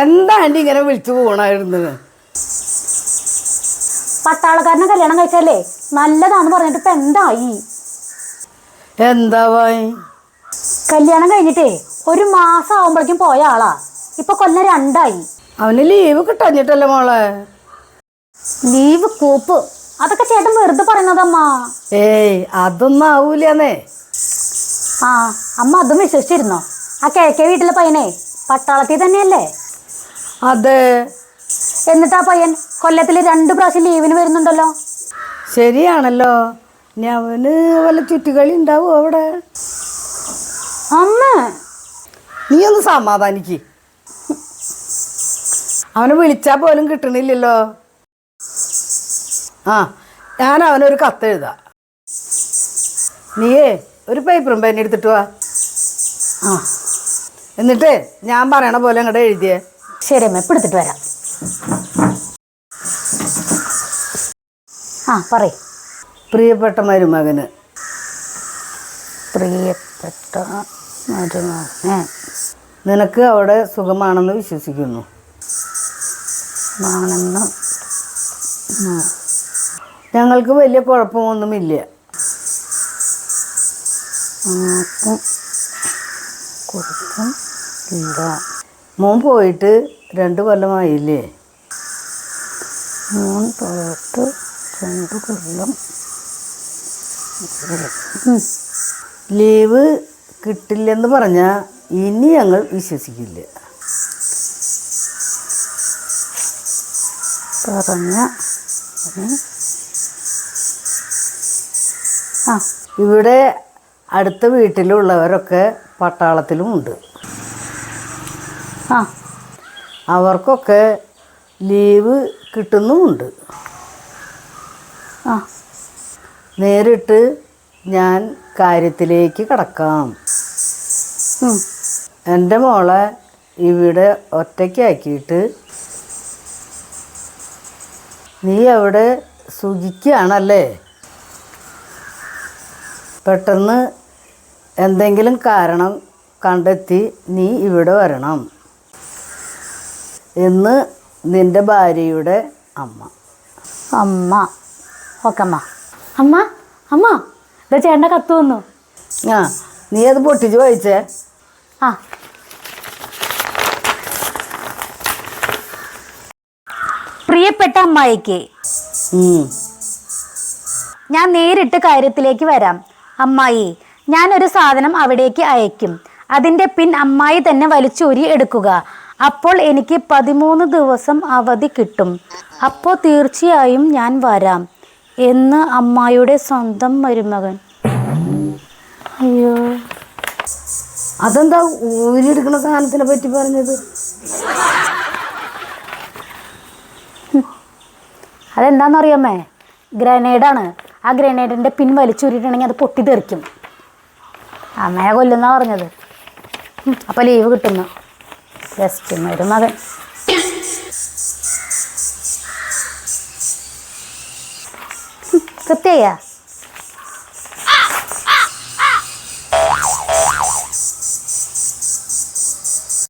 എന്താ ആന്റി ഇങ്ങനെ വിളിച്ചു പോകണായിരുന്നു പട്ടാളക്കാരനെ കല്യാണം കഴിച്ചല്ലേ നല്ലതാന്ന് പറഞ്ഞിട്ട് ഇപ്പൊ എന്തായി? എന്താവായി കല്യാണം കഴിഞ്ഞിട്ടേ ഒരു മാസം ആവുമ്പോഴേക്കും പോയ ആളാ. ഇപ്പൊ കൊല്ലം രണ്ടായി. അവന് ലീവ് കിട്ടഞ്ഞിട്ടല്ലേ മോളെ? ലീവ് കൂപ്പ്. അതൊക്കെ ചേട്ടൻ വെറുതെ പറയുന്നതമ്മ. ഏയ് അതൊന്നും ആവൂലെന്നേ. ആ അമ്മ അതും വിശ്വസിച്ചിരുന്നോ? ആ കിഴക്കേ വീട്ടിലെ പയ്യനെ പട്ടാളത്തിൽ തന്നെയല്ലേ? അതെ. എന്നിട്ട് ആ പയ്യൻ കൊല്ലത്തിൽ രണ്ട് പ്രാവശ്യം ലീവിന് വരുന്നുണ്ടല്ലോ? ശരിയാണല്ലോ. ഇനി അവന് വല്ല ചുറ്റുകളി ഉണ്ടാവും അവിടെ? അമ്മ. നീ ഒന്ന് സമാധാനിക്ക്. അവനെ വിളിച്ചാൽ പോലും കിട്ടണില്ലല്ലോ. ആ ഞാൻ അവനൊരു കത്ത് എഴുതാ. നീയേ ഒരു പേപ്പറും പെൻ എടുത്തിട്ട് വാ. ആ. എന്നിട്ട് ഞാൻ പറയണ പോലെ അങ്ങോട്ട് എഴുതിയേ. ശരി അമ്മ ഇപ്പം എടുത്തിട്ട് വരാം. ആ പറ പ്രിയപ്പെട്ട മരുമകന്. പ്രിയപ്പെട്ട മരുമകന്. നിനക്ക് അവിടെ സുഖമാണെന്ന് വിശ്വസിക്കുന്നു. ആണെന്ന് ഞങ്ങൾക്ക് വലിയ കുഴപ്പമൊന്നുമില്ല. കുഴപ്പം ഇല്ല. മോൻ പോയിട്ട് രണ്ട് കൊല്ലമായില്ലേ? മൂന്ന് പോയിട്ട് രണ്ട് കൊല്ലം. ലീവ് കിട്ടില്ലെന്ന് പറഞ്ഞാൽ ഇനി ഞങ്ങൾ വിശ്വസിക്കില്ല. പറഞ്ഞ. ആ. ഇവിടെ അടുത്ത വീട്ടിലുള്ളവരൊക്കെ പട്ടാളത്തിലുമുണ്ട് ആ. അവർക്കൊക്കെ ലീവ് കിട്ടുന്നുമുണ്ട്. ആ. നേരിട്ട് ഞാൻ കാര്യത്തിലേക്ക് കടക്കാം. എന്റെ മോളെ ഇവിടെ ഒറ്റയ്ക്കാക്കിയിട്ട് നീ അവിടെ സുഖിക്കുകയാണല്ലേ? പെട്ടെന്ന് എന്തെങ്കിലും കാരണം കണ്ടെത്തി നീ ഇവിടെ വരണം. എന്ന് നിന്റെ ഭാര്യയുടെ അമ്മ. അമ്മ. ഓക്കമ്മ. അമ്മ അമ്മ. ഇതാ ചേട്ടന്റെ കത്ത് വന്നു. ആ നീ അത് പൊട്ടിച്ച് വായിച്ചേ. ആ. പ്രിയപ്പെട്ട അമ്മായിക്ക്. ഞാൻ നേരിട്ട് കാര്യത്തിലേക്ക് വരാം. അമ്മായി ഞാനൊരു സാധനം അവിടേക്ക് അയക്കും അതിന്റെ പിൻ അമ്മായി തന്നെ വലിച്ചൂരി എടുക്കുക. അപ്പോൾ എനിക്ക് പതിമൂന്ന് ദിവസം അവധി കിട്ടും. അപ്പോൾ തീർച്ചയായും ഞാൻ വരാം എന്ന് അമ്മായിയുടെ സ്വന്തം മരുമകൻ. അയ്യോ. അതെന്താ ഊരിയെടുക്കുന്ന സാധനത്തിനെ പറ്റി പറഞ്ഞത്? അതെന്താണെന്നറിയാമേ ഗ്രനേഡാണ്. ആ ഗ്രനേഡിന്റെ പിൻ വലിച്ചൂരിട്ടുണ്ടെങ്കിൽ അത് പൊട്ടിത്തെറിക്കും. അമ്മയെ കൊല്ലുന്ന പറഞ്ഞത്. അപ്പോൾ ലീവ് കിട്ടുന്നു. ജസ്റ്റ് മരുമകൻ. കൃത്യയാ